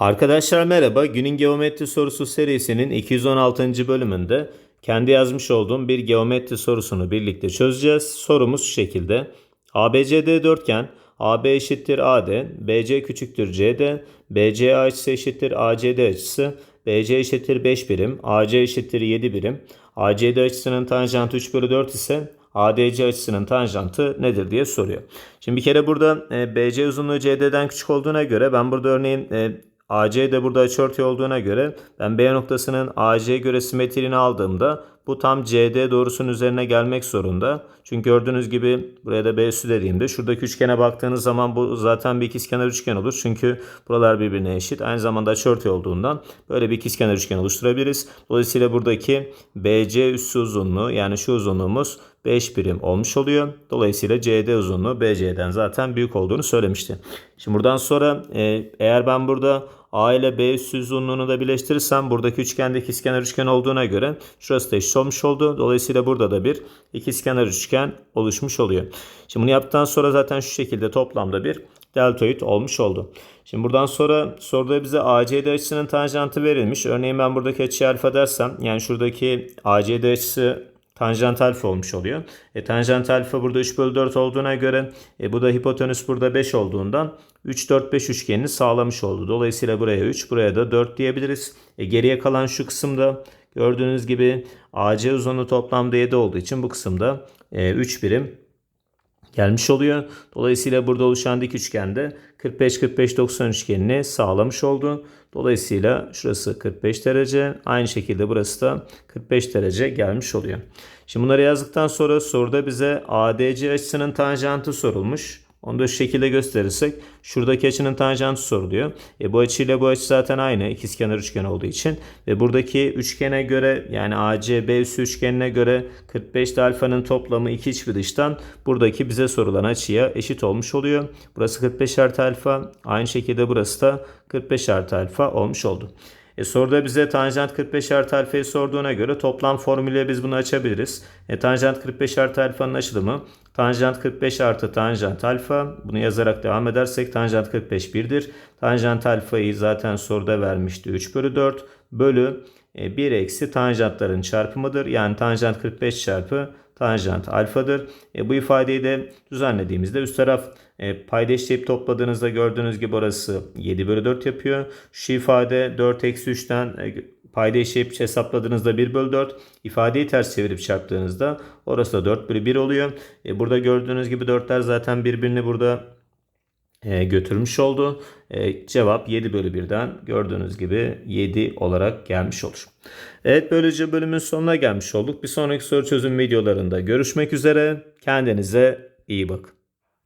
Arkadaşlar merhaba. Günün geometri sorusu serisinin 216. bölümünde kendi yazmış olduğum bir geometri sorusunu birlikte çözeceğiz. Sorumuz şu şekilde. ABCD dörtgen AB eşittir AD, BC küçüktür CD, BC açısı eşittir ACD açısı, BC eşittir 5 birim, AC eşittir 7 birim, ACD açısının tanjantı 3 bölü 4 ise ADC açısının tanjantı nedir diye soruyor. Şimdi bir kere burada e, BC uzunluğu CD'den küçük olduğuna göre ben burada örneğin e, AC de burada açıortay olduğuna göre ben B noktasının AC'ye göre simetriğini aldığımda bu tam CD doğrusunun üzerine gelmek zorunda. Çünkü gördüğünüz gibi buraya da B üssü dediğimde şuradaki üçgene baktığınız zaman bu zaten bir ikizkenar üçgen olur. Çünkü buralar birbirine eşit. Aynı zamanda açıortay olduğundan böyle bir ikizkenar üçgen oluşturabiliriz. Dolayısıyla buradaki BC üssü uzunluğu yani şu uzunluğumuz 5 birim olmuş oluyor. Dolayısıyla CD uzunluğu BC'den zaten büyük olduğunu söylemişti. Şimdi buradan sonra e, eğer ben burada A ile B üssü uzunluğunu da birleştirirsem buradaki üçgende ikizkenar üçgen olduğuna göre şurası da eşit olmuş oldu. Dolayısıyla burada da bir ikizkenar üçgen oluşmuş oluyor. Şimdi bunu yaptıktan sonra zaten şu şekilde toplamda bir deltoid olmuş oldu. Şimdi buradan sonra soruda bize ACD açısının tanjantı verilmiş. Örneğin ben buradaki açıyı alfa dersem yani şuradaki ACD açısı tanjant alfa olmuş oluyor. E, tanjant alfa burada 3 bölü 4 olduğuna göre e, bu da hipotenüs burada 5 olduğundan 3 4 5 üçgenini sağlamış oldu. Dolayısıyla buraya 3 buraya da 4 diyebiliriz. E, geriye kalan şu kısımda gördüğünüz gibi AC uzunluğu toplamda 7 olduğu için bu kısımda e, 3 birim gelmiş oluyor. Dolayısıyla burada oluşan dik üçgende 45-45-90 üçgenini sağlamış oldu. Dolayısıyla şurası 45 derece. Aynı şekilde burası da 45 derece gelmiş oluyor. Şimdi bunları yazdıktan sonra soruda bize ADC açısının tanjantı sorulmuş. Onu da şu şekilde gösterirsek şuradaki açının tanjantı soruluyor. E bu açıyla bu açı zaten aynı ikizkenar üçgen olduğu için ve buradaki üçgene göre yani AC B üssü üçgenine göre 45 ile alfanın toplamı 2 iç bir dıştan buradaki bize sorulan açıya eşit olmuş oluyor. Burası 45 artı alfa aynı şekilde burası da 45 artı alfa olmuş oldu. E soruda bize tanjant 45 artı alfayı sorduğuna göre toplam formülle biz bunu açabiliriz. E tanjant 45 artı alfanın açılımı tanjant 45 artı tanjant alfa. Bunu yazarak devam edersek tanjant 45 1'dir. Tanjant alfayı zaten soruda vermişti 3 bölü 4 bölü 1 eksi tanjantların çarpımıdır. Yani tanjant 45 çarpı tanjant alfadır. E, bu ifadeyi de düzenlediğimizde üst taraf e, payda eşleyip topladığınızda gördüğünüz gibi orası 7 bölü 4 yapıyor. Şu ifade 4 eksi 3'ten e, payda eşleyip hesapladığınızda 1 bölü 4. İfadeyi ters çevirip çarptığınızda orası da 4 bölü 1 oluyor. E, burada gördüğünüz gibi 4'ler zaten birbirini burada e, götürmüş oldu. E, cevap 7 bölü 1'den gördüğünüz gibi 7 olarak gelmiş olur. Evet böylece bölümün sonuna gelmiş olduk. Bir sonraki soru çözüm videolarında görüşmek üzere. Kendinize iyi bakın.